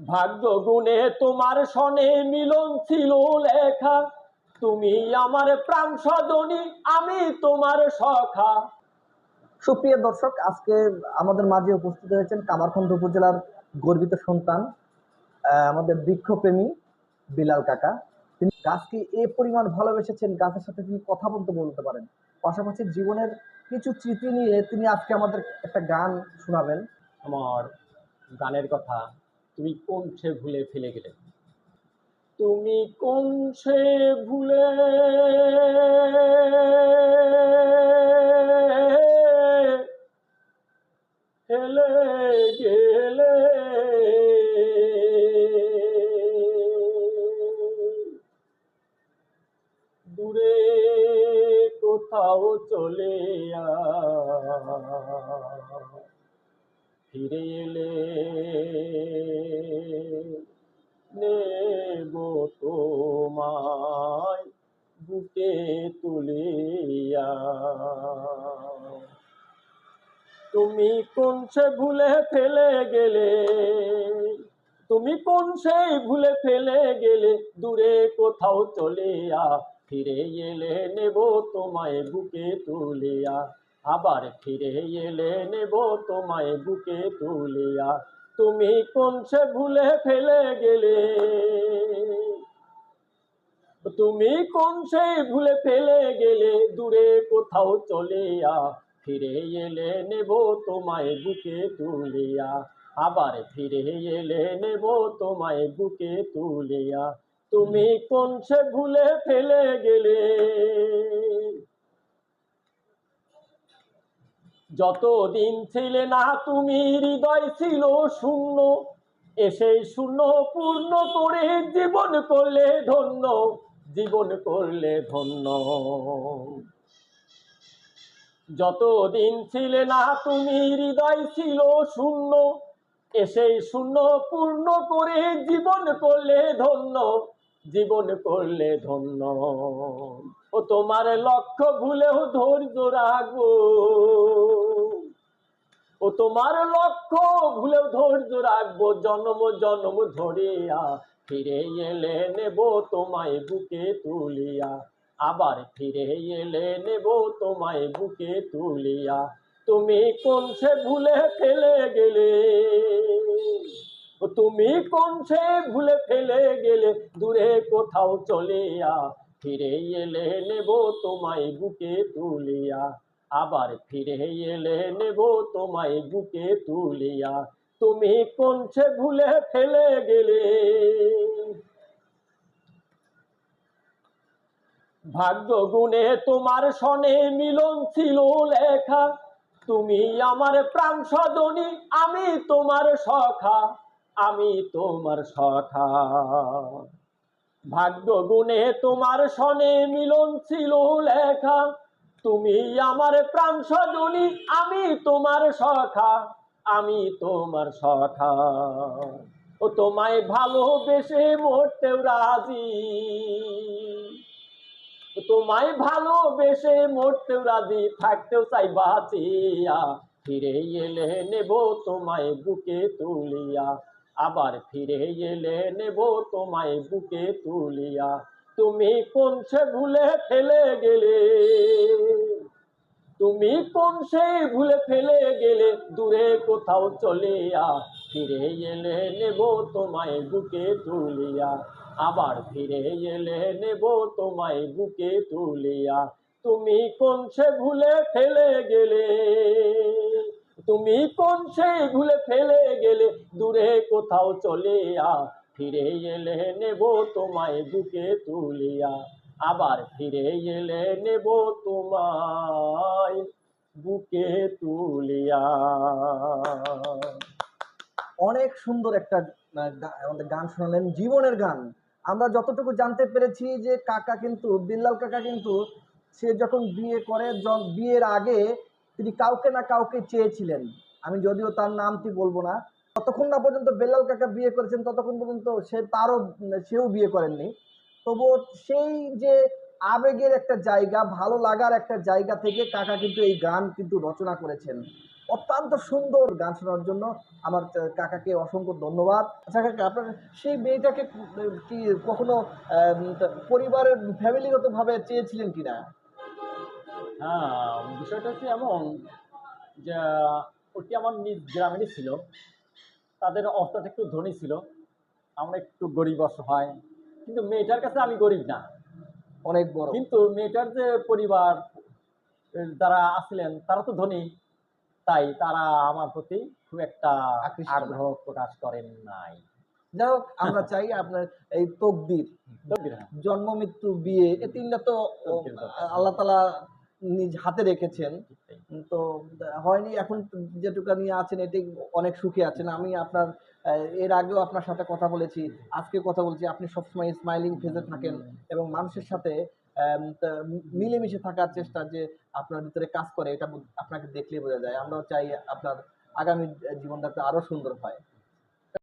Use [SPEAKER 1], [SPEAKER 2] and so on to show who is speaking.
[SPEAKER 1] ভাগ্য গুণে তোমার সনে মিলন ছিল লেখা। তুমি আমার প্রাণ সজনী আমি তোমার সখা।
[SPEAKER 2] সুপ্রিয় দর্শক আজকে আমাদের মাঝে উপস্থিত হয়েছেন কামারখন্দ উপজেলার গর্বিত সন্তান আমাদের বৃক্ষপ্রেমী বিলাল কাকা। তিনি গাছকে এ পরিমাণ ভালোবেসেছেন? গাছের সাথে তিনি কথা বলতে বলতে পারেন। পাশাপাশি জীবনের কিছু স্মৃতি নিয়ে তিনি আজকে আমাদের একটা গান শোনাবেন।
[SPEAKER 1] আমার গানের কথা তুমি কোন ভুলে ফেলে গেলে? তুমি কোন সে ভুলে ফেলে গেলে? দূরে কোথাও চলে ফিরে এলে নেব তোমায় বুকে তুলিয়া। তুমি কোন সে ভুলে ফেলে গেলে? তুমি কোন সেই ভুলে ফেলে গেলে? দূরে কোথাও চলিয়া ফিরে এলে নেব তোমায় বুকে তুলিয়া। আবার ফিরে এলে নেব তোমায় বুকে তুলিয়া। তুমি কোন সে ভুলে ফেলে গেলে? তুমি কোন সেই ভুলে ফেলে গেলে? দূরে কোথাও চলিয়া ফিরে এলে নেব তোমায় বুকে তুলিয়া। আবার ফিরে এলে নেব তোমায় বুকে তুলিয়া। তুমি কোন সে ভুলে ফেলে গেলে? যতদিন ছিলে না তুমি, হৃদয় ছিল শূন্য। এসে শূন্য পূর্ণ করে জীবন করলে ধন্য, জীবন করলে ধন্য। যতদিন ছিলে না তুমি, হৃদয় ছিল শূন্য। এসে শূন্য পূর্ণ করে জীবন করলে ধন্য জীবন করলে ধন্য। ও তোমার লক্ষ্য ভুলেও ধৈর্য রাখব। ও তোমার লক্ষ্য ভুলেও ধৈর্য রাখব। জন্ম জন্ম ধরিয়া ফিরে এলে নেব তোমায় বুকে তুলিয়া। আবার ফিরে এলে নেব তোমায় বুকে তুলিয়া। তুমি কোন সে ভুলে ফেলে গেলে? তুমি কোন সে ভুলে ফেলে গেলে? দূরে কোথাও চলিয়া ফিরে এলে নেব তোমায় বুকে তুলিয়া। আবার ফিরে এলে নেব তোমায় বুকে তুলিয়া। তুমি কোন সে ভুলে ফেলে গেলে? ভাগ্য গুণে তোমার সনে মিলন ছিল লেখা। তুমি আমার প্রাণ সজনী, আমি তোমার সখা। আমি তোমার সখা ভাগ্য গুণে তোমার সনে মিলন ছিল লেখা। তুমি আমার প্রাণ সজনী, আমি তোমার সখা। আমি তোমার সখা ও তোমায় ভালোবেসে মরতেও রাজি। তোমায় ভালোবেসে মরতেও রাজি, থাকতেও চাই বাঁচিয়া। ফিরে এলে নেব তোমায় বুকে তুলিয়া। আবার ফিরে এলে নেব তোমায় বুকে তুলিয়া। তুমি কোন সে ভুলে ফেলে গেলে? তুমি কোন সে ভুলে ফেলে গেলে? দূরে কোথাও চলিয়া ফিরে এলে নেব তোমায় বুকে তুলিয়া। আবার ফিরে এলে নেব তোমায় বুকে তুলিয়া। তুমি কোন সে ভুলে ফেলে গেলে? তুমি কোন সে ভুলে ফেলে গেলে? দূরে কোথাও চলে আ, ফিরে এলে নেব তোমায় বুকে তুলিয়া। আবার ফিরে এলে নেব তোমায় বুকে তুলিয়া।
[SPEAKER 2] অনেক সুন্দর একটা আমাদের গান শোনালেন, জীবনের গান। আমরা যতটুকু জানতে পেরেছি যে কাকা কিন্তু, বিল্লাল কাকা কিন্তু, সে যখন বিয়ে করে বিয়ের আগে তিনি কাউকে না কাউকে চেয়েছিলেন। আমি যদিও তার নামটি বলব না। ততক্ষণ না পর্যন্ত বেল্লাল কাকা বিয়ে করেছেন, ততক্ষণ পর্যন্ত সে তারও, সেও বিয়ে করেননি। তবুও সেই যে আবেগের একটা জায়গা, ভালো লাগার একটা জায়গা থেকে কাকা কিন্তু এই গান কিন্তু রচনা করেছেন। অত্যন্ত সুন্দর গান শোনার জন্য আমার কাকাকে অসংখ্য ধন্যবাদ। আচ্ছা কাকা, আপনার সেই মেয়েটাকে কি কখনো পরিবারের ফ্যামিলিগতভাবে চেয়েছিলেন কিনা?
[SPEAKER 1] হ্যাঁ বিষয়টা হচ্ছে এমন যে ওটি আমার নিজ গ্রামেরই ছিল। তাদের অবস্থাটা একটু ধনী ছিল। আমরা একটু গরিব অসহায় কিন্তু মেয়েটার কাছে আমি গরিব না।
[SPEAKER 2] অনেক বড়।
[SPEAKER 1] কিন্তু মেয়েটার যে পরিবার যারা আসলেন তারা তো ধনী। তাই তারা আমার প্রতি খুব একটা আগ্রহ প্রকাশ করেন নাই।
[SPEAKER 2] যাই হোক আমরা চাই আপনার এই তকদির।
[SPEAKER 1] হ্যাঁ।
[SPEAKER 2] জন্ম মৃত্যু বিয়ে এই তিনটা তো আল্লাহ তালা নিজ হাতে রেখেছেন। তো হয়নি এখন যেটুকু নিয়ে আছেন এটি অনেক সুখে আছেন। আমি আপনার এর আগেও আপনার সাথে কথা বলেছি আজকে কথা বলছি আপনি সবসময় স্মাইলিং ফেজে থাকেন এবং মানুষের সাথে মিলেমিশে থাকার চেষ্টা যে আপনার ভিতরে কাজ করে এটা আপনাকে দেখলে বোঝা যায়। আমরাও চাই আপনার আগামী জীবনটা আরও সুন্দর হয়।